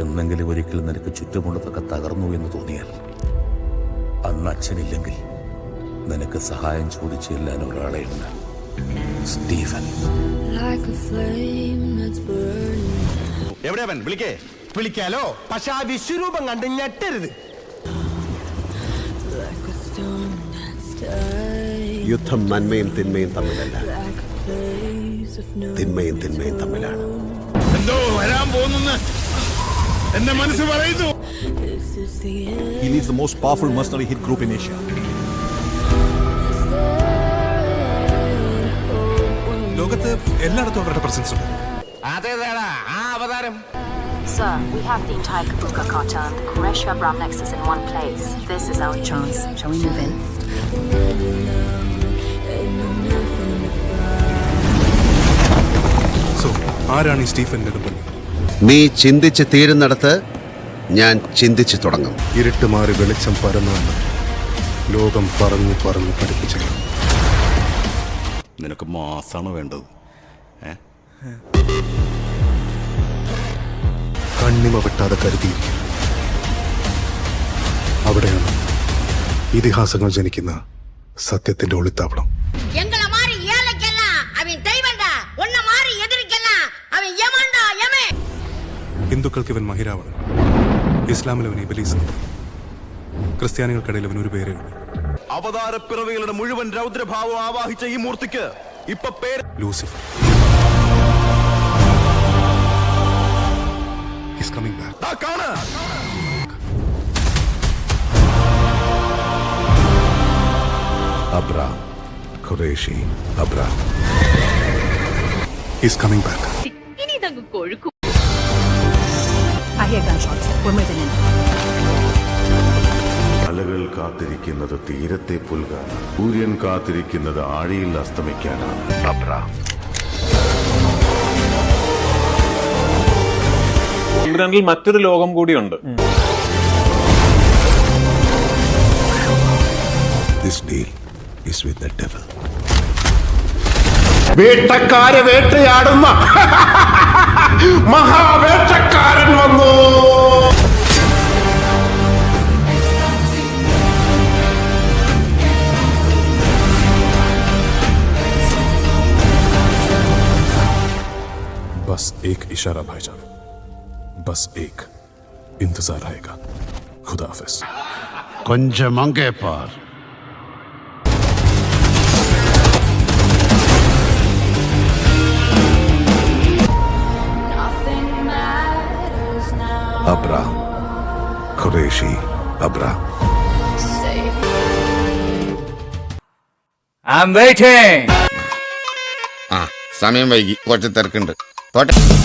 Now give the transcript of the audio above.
എന്നെങ്കിലും ഒരിക്കൽ നിനക്ക് ചുറ്റുമുള്ളതൊക്കെ തകർന്നു എന്ന് തോന്നിയാൽ അന്ന് അച്ഛനില്ലെങ്കിൽ നിനക്ക് സഹായം ചോദിച്ചു ചെല്ലാൻ ഒരാളെ ഉണ്ട് സ്റ്റീഫൻ. എവിടെയാവൻ വിളിക്കേ. വിളിക്കാലോ? പക്ഷെ ആ വിശ്വരൂപം കണ്ട് ഞെട്ടരുത്. യുദ്ധം നന്മയും തിന്മയും തമ്മിലല്ല. തിന്മയും തിന്മയും തമ്മിലാണ്. എന്തോ വരാൻ പോകുന്നെന്ന് എന്റെ മനസ്സ് പറയുന്നു This is the end He leads the most powerful mercenary hit group in Asia. Is there hope when ലോകത്ത് എല്ലായിടത്തും അവരുടെ പ്രസൻസ് ഉണ്ട് അതേതാടാ ആ അവതാരം Sir, we have the entire Kabuka cartel and the Qureshi Abram nexus in one place. This is our chance. Shall we move in? So ആരാണ് ഈ Stephen Nedumpally നീ ചിന്തിച്ച് തീരുന്നിടത്ത് ഞാൻ ചിന്തിച്ചു തുടങ്ങും. ഇരുട്ട് മാറി വെളിച്ചം പരന്നാണ് ലോകം പറഞ്ഞു പറഞ്ഞു പഠിപ്പിച്ചത്. നിനക്ക് മാസാണ് വേണ്ടത്. കണ്ണിമ വെട്ടാതെ കരുതിയിരിക്കും. അവിടെയാണ് ഇതിഹാസങ്ങൾ ജനിക്കുന്ന സത്യത്തിന്റെ ഒളിത്താവളം. ഹിന്ദുക്കൾക്ക് ഇവൻ മഹിരാവണ് ഇസ്ലാമിൽ അവൻ ഇബലീസ്. ക്രിസ്ത്യാനികൾക്കിടയിൽ അവൻ ഒരു പേരേ ഉള്ളൂ അവതാരപ്പിറവികളുടെ മുഴുവൻ രൗദ്രഭാവം ആവാഹിച്ച ഈ മൂർത്തിക്ക് ഇപ്പൊ പേര് Lucifer He's coming back. Abram Qureshi Abram He's coming back. I hear gunshots. We're moving in. അലകൾ കാത്തിരിക്കുന്നത് തീരത്തെ പുൽകാൻ സൂര്യൻ കാത്തിരിക്കുന്നത് ആഴിയിൽ അസ്തമിക്കാനാണ് ചന്ദ്രനിൽ മറ്റൊരു ലോകം കൂടിയുണ്ട് This deal is with the devil. വേട്ടക്കാരെ വേട്ടയാടുന്ന മഹാവേട്ടക്കാരൻ बस एक इशारा भाईजान बस एक इंतजार रहेगा खुदा हाफिज കൊഞ്ചം അങ്ങേ പാർ nothing matters now Abram Qureshi Abram Save I'm waiting. ആ സമയം വൈകി കുറച്ച് തിരക്കുണ്ട് പോട്ടെ